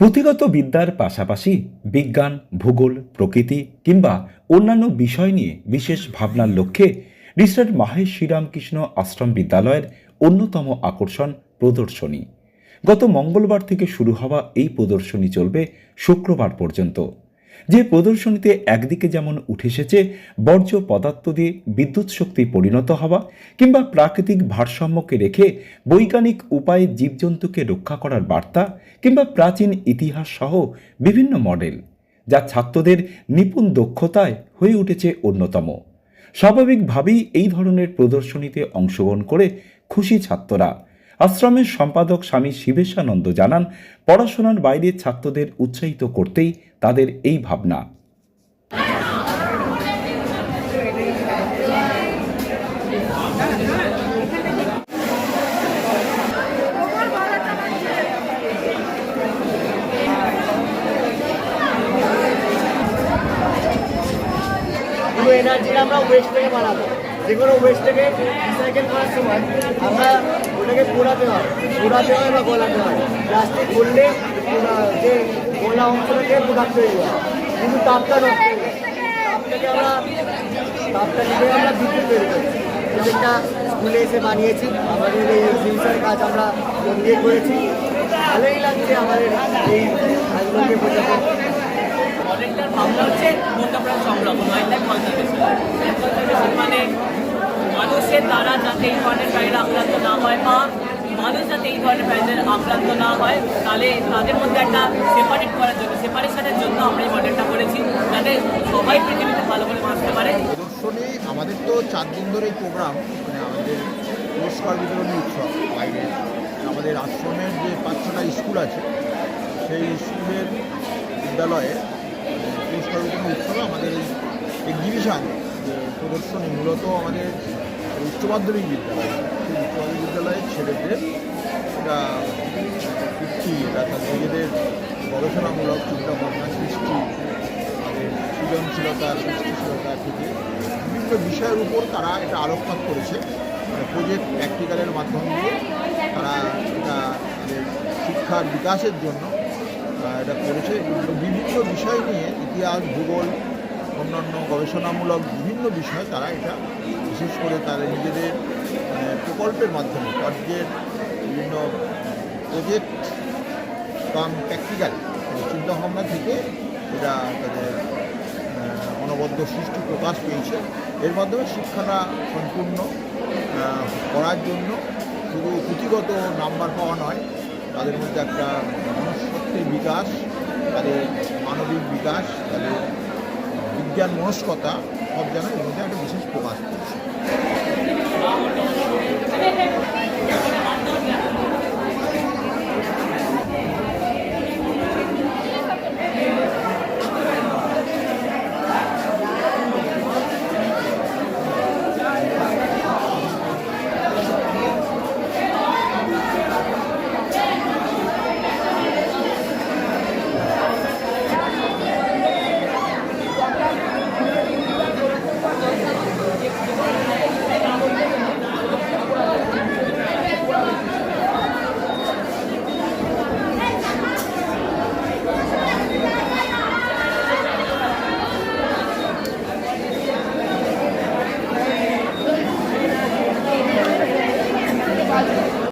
পুঁথিগত বিদ্যার পাশাপাশি বিজ্ঞান, ভূগোল, প্রকৃতি কিংবা অন্যান্য বিষয় নিয়ে বিশেষ ভাবনার লক্ষ্যে রিসার্ট মাহেশ শ্রীরামকৃষ্ণ আশ্রম বিদ্যালয়ের অন্যতম আকর্ষণ প্রদর্শনী। গত মঙ্গলবার থেকে শুরু হওয়া এই প্রদর্শনী চলবে শুক্রবার পর্যন্ত। যে প্রদর্শনীতে একদিকে যেমন উঠে এসেছে, বর্জ্য পদার্থ দিয়ে বিদ্যুৎ শক্তি পরিণত হওয়া কিংবা প্রাকৃতিক ভারসাম্যকে রেখে বৈজ্ঞানিক উপায়ে জীবজন্তুকে রক্ষা করার বার্তা কিংবা প্রাচীন ইতিহাস সহ বিভিন্ন মডেল, যা ছাত্রদের নিপুণ দক্ষতায় হয়ে উঠেছে অন্যতম। স্বাভাবিকভাবেই এই ধরনের প্রদর্শনীতে অংশগ্রহণ করে খুশি ছাত্ররা। আশ্রমের সম্পাদক স্বামী শিবেশানন্দ জানান, পড়াশোনার বাইরে ছাত্রদের উৎসাহিত করতেই তাদের এই ভাবনা। এনার্জিটা আমরা ওয়েস্ট থেকে বানাবো যে কোনো ওয়েস্ট থেকে রিসাইকেল করার সময় আমরা ওটাকে পোড়াতে হয়। পোড়াতে হয় বা গলাতে হয়। প্লাস্টিক করলে যে গোলা অংশটাকে প্রোডাক্ট হয় কিন্তু তাপটা নষ্ট যায়। তাপ থেকে আমরা তাপটা নিয়ে আমরা বিদ্যুৎ তৈরি করি। স্কুলে এসে বানিয়েছি। আমাদের এই কাজ আমরা মন করেছি। ভালোই লাগছে আমাদের এই বোঝাতে ভাবনা হচ্ছে মনটা মানে মানুষের দ্বারা যাতে এই ধরনের প্রাণীরা আক্রান্ত না হয় বা মানুষ যাতে এই ধরনের প্রাণীদের আক্রান্ত না হয়, তাহলে তাদের মধ্যে একটা সেপারেট করার জন্য সেপারেশনের জন্য আমরা এই মডেলটা করেছি। যাতে সবাই পৃথিবীতে ভালো করে বাঁচতে পারে। প্রদর্শনী আমাদের তো চার দিন ধরে এই প্রোগ্রাম মানে আমাদের পুরস্কার বিতরণী উৎসব বাইরে। আমাদের আশ্রমের যে পাঁচ স্কুল আছে, সেই স্কুলের বিদ্যালয়ে পুরস্কার বিতরণী উৎসবে আমাদের এই এক্সিবিশান প্রদর্শনী, মূলত আমাদের উচ্চ মাধ্যমিক বিদ্যালয়। উচ্চ মাধ্যমিক বিদ্যালয়ের ছেলেদের এটা তাদের নিজেদের গবেষণামূলক চিন্তা ভাবনা সৃষ্টি, তাদের সৃজনশীলতা, সৃষ্টিশীলতা থেকে বিভিন্ন বিষয়ের উপর তারা এটা আলোকপাত করেছে। প্রজেক্ট প্র্যাকটিক্যালের মাধ্যম দিয়ে তারা এটা শিক্ষার বিকাশের জন্য এটা করেছে। বিভিন্ন বিষয় নিয়ে ইতিহাস, ভূগোল, অন্যান্য গবেষণামূলক বিভিন্ন বিষয় তারা এটা বিশেষ করে তাদের নিজেদের মানে, প্রকল্পের মাধ্যমে কার্যের বিভিন্ন প্রজেক্ট কাম প্র্যাকটিক্যাল চিন্তাভাবনা থেকে এটা তাদের অনবদ্য সৃষ্টি প্রকাশ পেয়েছে। এর মাধ্যমে শিক্ষাটা সম্পূর্ণ করার জন্য শুধু পুঁথিগত নাম্বার পাওয়া নয় তাদের মধ্যে একটা মনস্বত্বের বিকাশ তাদের মানবিক বিকাশ তাদের বিজ্ঞান মনস্কতা সব যেন এর মধ্যে একটা বিশেষ প্রকাশ পেয়েছে